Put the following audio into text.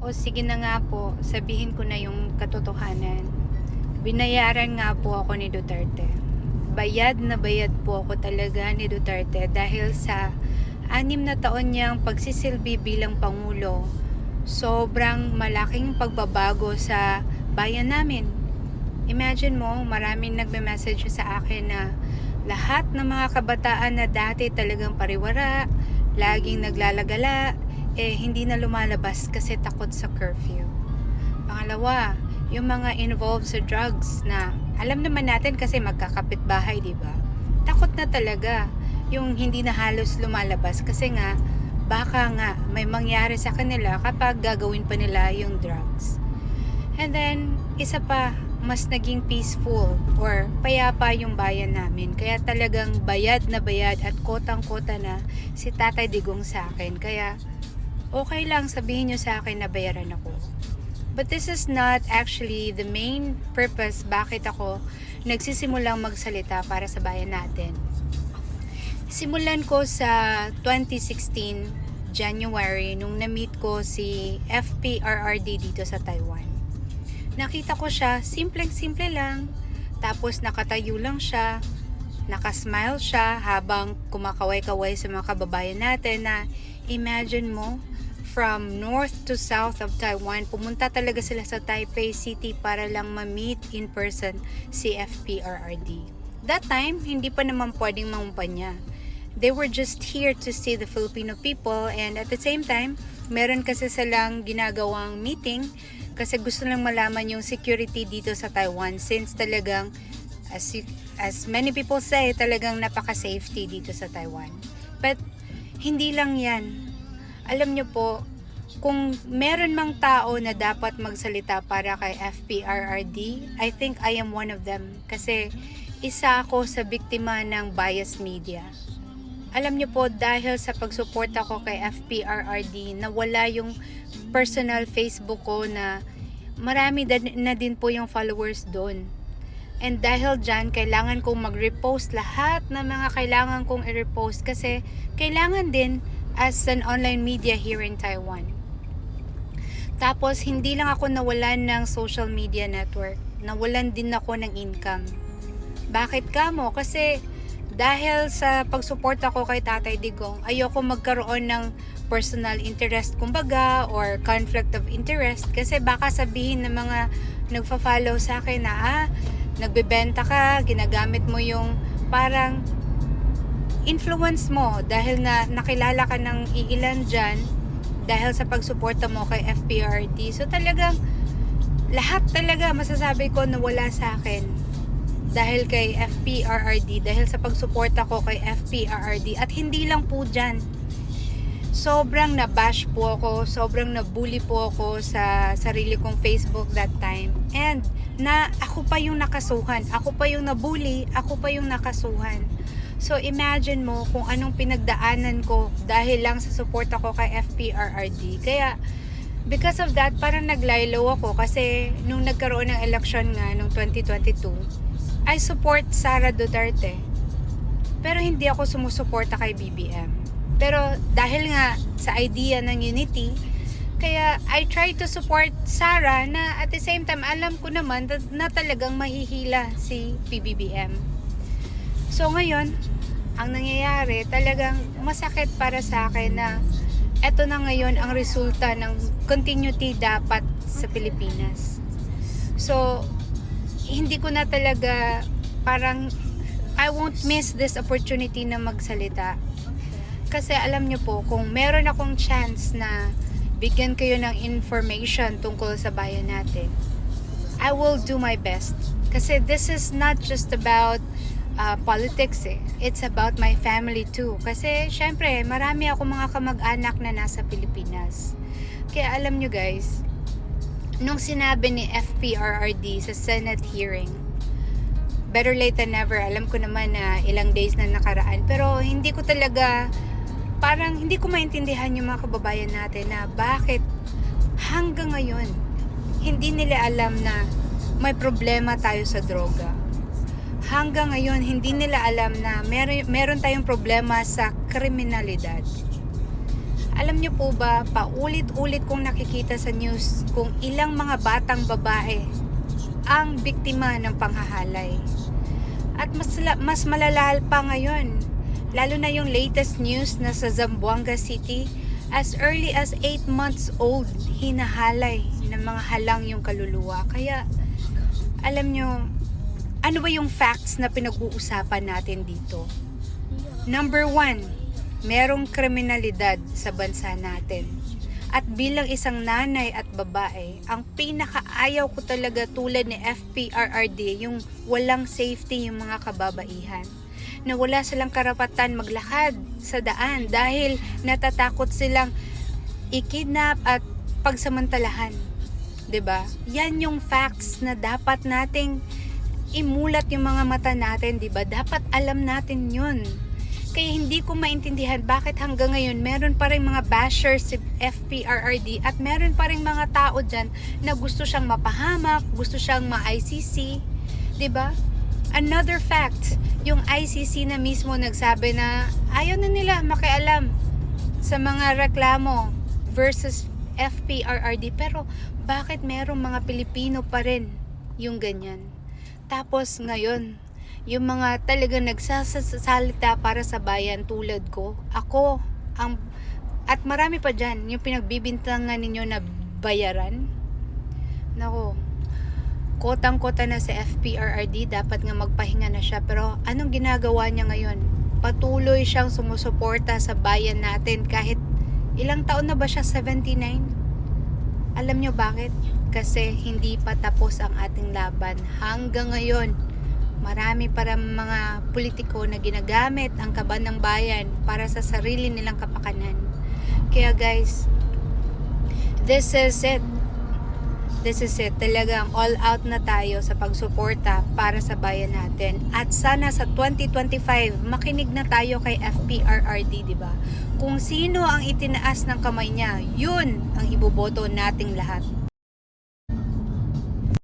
O sige na nga po, sabihin ko na yung katotohanan. Binayaran nga po ako ni Duterte. Bayad na bayad po ako talaga ni Duterte dahil sa anim na taon niyang pagsisilbi bilang Pangulo. Sobrang malaking pagbabago sa bayan namin. Imagine mo, maraming nagme-message sa akin na lahat ng mga kabataan na dati talagang pariwara, laging naglalagala, eh hindi na lumalabas kasi takot sa curfew. Pangalawa, yung mga involved sa drugs na alam naman natin kasi magkakapit bahay, di ba? Takot na talaga yung hindi na halos lumalabas kasi nga baka nga may mangyari sa kanila kapag gagawin pa nila yung drugs. And then, isa pa, mas naging peaceful or payapa yung bayan namin. Kaya talagang bayad na bayad at kotang-kota na si Tatay Digong sa akin. Kaya okay lang sabihin nyo sa akin na bayaran ako. But this is not actually the main purpose bakit ako nagsisimulang magsalita para sa bayan natin. Simulan ko sa 2016 January nung na-meet ko si FPRRD dito sa Taiwan. Nakita ko siya, simpleng-simple lang. Tapos nakatayo lang siya, nakasmile siya habang kumakaway-kaway sa mga kababayan natin na imagine mo, from north to south of Taiwan, pumunta talaga sila sa Taipei City para lang ma-meet in person si FPRRD. That time, hindi pa naman pwedeng mamumpanya. They were just here to see the Filipino people and at the same time, meron kasi silang ginagawang meeting kasi gusto lang malaman yung security dito sa Taiwan since talagang as, you- as many people say, talagang napaka-safety dito sa Taiwan. But hindi lang yan. Alam nyo po, kung meron mang tao na dapat magsalita para kay FPRRD, I think I am one of them. Kasi isa ako sa biktima ng bias media. Alam nyo po, dahil sa pagsuporta ko kay FPRRD, nawala yung personal Facebook ko na marami na din po yung followers doon. And dahil dyan, kailangan kong mag-repost lahat ng mga kailangan kong i-repost kasi kailangan din as an online media here in Taiwan. Tapos, hindi lang ako nawalan ng social media network. Nawalan din ako ng income. Bakit ka mo? Kasi dahil sa pagsuporta ko kay Tatay Digong, ayoko magkaroon ng personal interest kumbaga or conflict of interest kasi baka sabihin ng mga nagfa-follow sa akin na ah, nagbebenta ka, ginagamit mo yung parang influence mo dahil na nakilala ka ng iilan dyan dahil sa pagsuporta mo kay FPRD. So talagang lahat talaga masasabi ko na wala sa akin dahil kay FPRRD, dahil sa pagsuporta ko kay FPRRD at hindi lang po dyan. Sobrang nabash po ako, sobrang nabully po ako sa sarili kong Facebook that time. And na ako pa yung nakasuhan, ako pa yung nabully, ako pa yung nakasuhan. So imagine mo kung anong pinagdaanan ko dahil lang sa suporta ko kay FPRRD. Kaya because of that, parang naglaylo ako kasi nung nagkaroon ng election nga nung 2022, I support Sara Duterte. Pero hindi ako sumusuporta kay BBM. Pero dahil nga sa idea ng unity, kaya I try to support Sara na at the same time alam ko naman na, na talagang mahihila si PBBM. So ngayon, ang nangyayari talagang masakit para sa akin na eto na ngayon ang resulta ng continuity dapat sa Pilipinas. So, hindi ko na talaga parang I won't miss this opportunity na magsalita. Kasi alam niyo po, kung meron akong chance na bigyan kayo ng information tungkol sa bayan natin, I will do my best. Kasi this is not just about uh, politics eh. It's about my family too. Kasi syempre, marami ako mga kamag-anak na nasa Pilipinas. Kaya alam nyo guys, nung sinabi ni FPRRD sa Senate hearing, better late than never. Alam ko naman na ilang days na nakaraan. Pero hindi ko talaga, parang hindi ko maintindihan yung mga kababayan natin na bakit hanggang ngayon, hindi nila alam na may problema tayo sa droga. Hanggang ngayon, hindi nila alam na meron, meron tayong problema sa kriminalidad. Alam niyo po ba, paulit-ulit kong nakikita sa news kung ilang mga batang babae ang biktima ng panghahalay. At mas, mas malalahal pa ngayon, lalo na yung latest news na sa Zamboanga City, as early as 8 months old, hinahalay ng mga halang yung kaluluwa. Kaya, alam nyo, ano ba yung facts na pinag-uusapan natin dito? Number one, merong kriminalidad sa bansa natin. At bilang isang nanay at babae, ang pinakaayaw ko talaga tulad ni FPRRD, yung walang safety yung mga kababaihan. Na wala silang karapatan maglakad sa daan dahil natatakot silang ikidnap at pagsamantalahan. 'Di ba? Yan yung facts na dapat nating imulat yung mga mata natin, 'di ba? Dapat alam natin 'yun. Kaya hindi ko maintindihan bakit hanggang ngayon meron pa rin mga bashers si FPRRD at meron pa rin mga tao dyan na gusto siyang mapahamak, gusto siyang ma-ICC. ba? Another fact, yung ICC na mismo nagsabi na ayaw na nila makialam sa mga reklamo versus FPRRD. Pero bakit merong mga Pilipino pa rin yung ganyan? Tapos ngayon, yung mga talagang nagsasalita para sa bayan tulad ko, ako, ang, at marami pa dyan, yung pinagbibintangan ninyo na bayaran. Nako, kotang-kota na sa FPRRD, dapat nga magpahinga na siya. Pero anong ginagawa niya ngayon? Patuloy siyang sumusuporta sa bayan natin kahit ilang taon na ba siya? 79? Alam nyo bakit? Kasi hindi pa tapos ang ating laban. Hanggang ngayon, marami para mga politiko na ginagamit ang kaban ng bayan para sa sarili nilang kapakanan. Kaya guys, this is it. This is it. Talagang all out na tayo sa pagsuporta para sa bayan natin. At sana sa 2025, makinig na tayo kay FPRRD, di ba? Kung sino ang itinaas ng kamay niya, yun ang iboboto nating lahat.